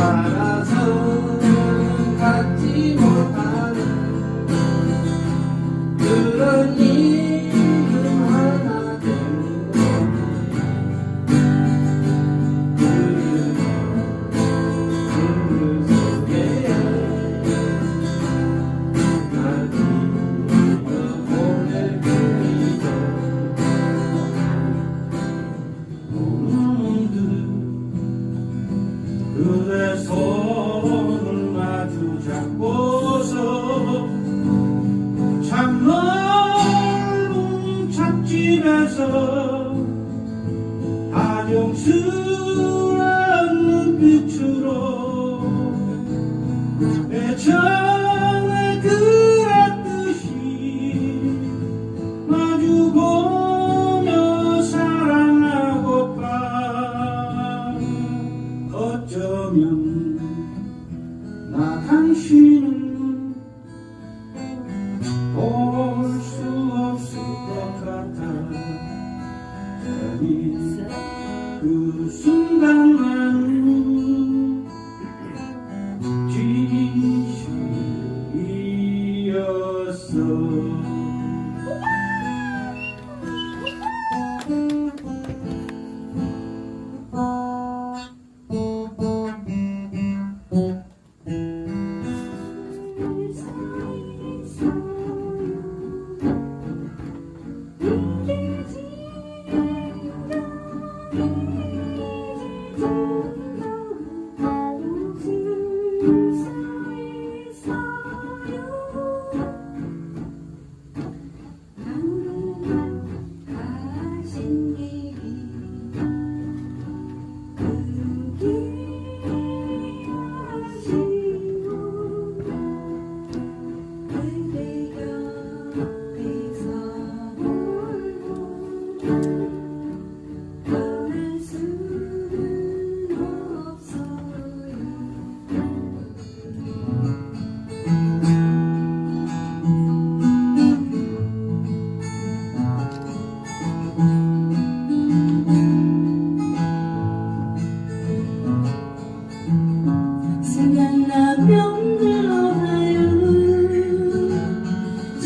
para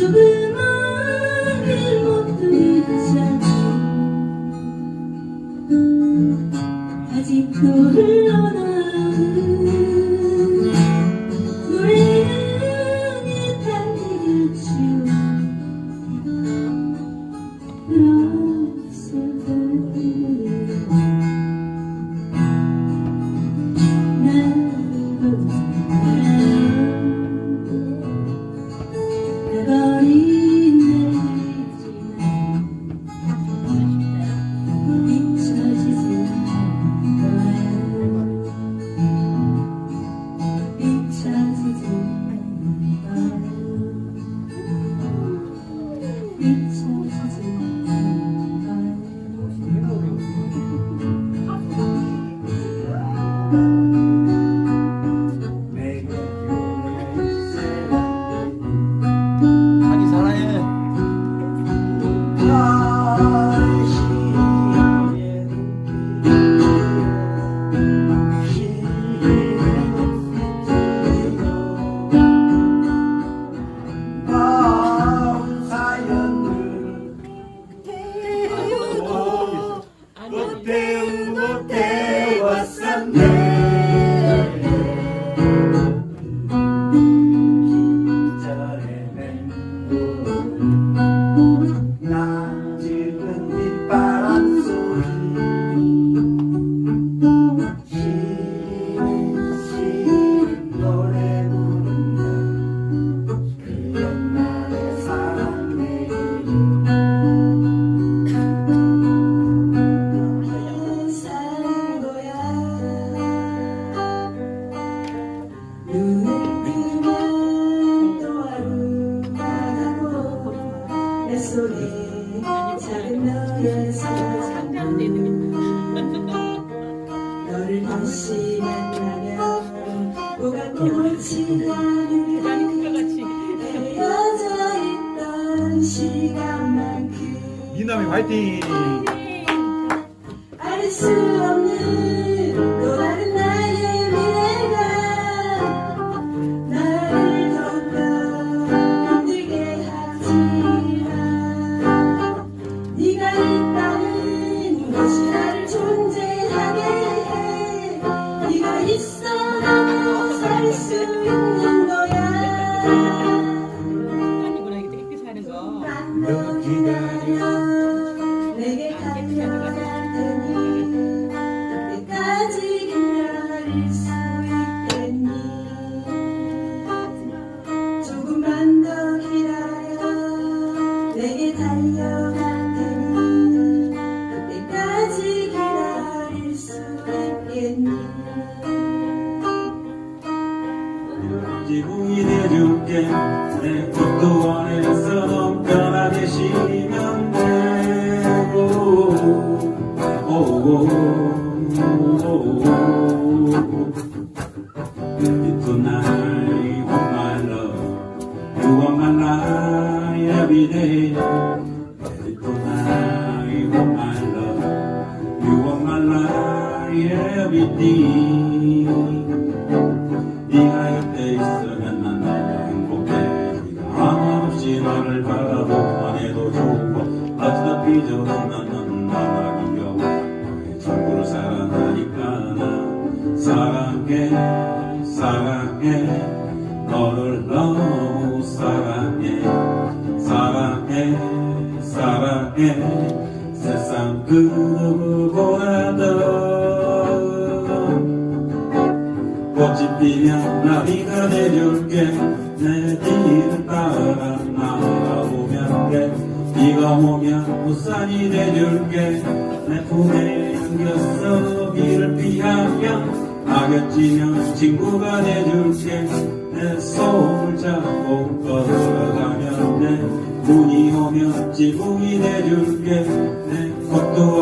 to believe. 미남이 화이팅! 나를 바라보기만 해도 좋고 어쩌다 삐져도 나는 나가 사랑해 사랑해. 너를 너무 사랑해. 사랑해 사랑해. 세상 그 누구보다도 꽃이 피면 나비가 돼줄게. 내 뒤를 따라 날아오면 돼. 비가 오면 우산이 돼줄게. 내 품에 안겼어 비를 피하면 악연지면 친구가 돼줄게 내 손을 잡고 걸어가면 돼 눈이 오면 지붕이 돼줄게. 내 꽃도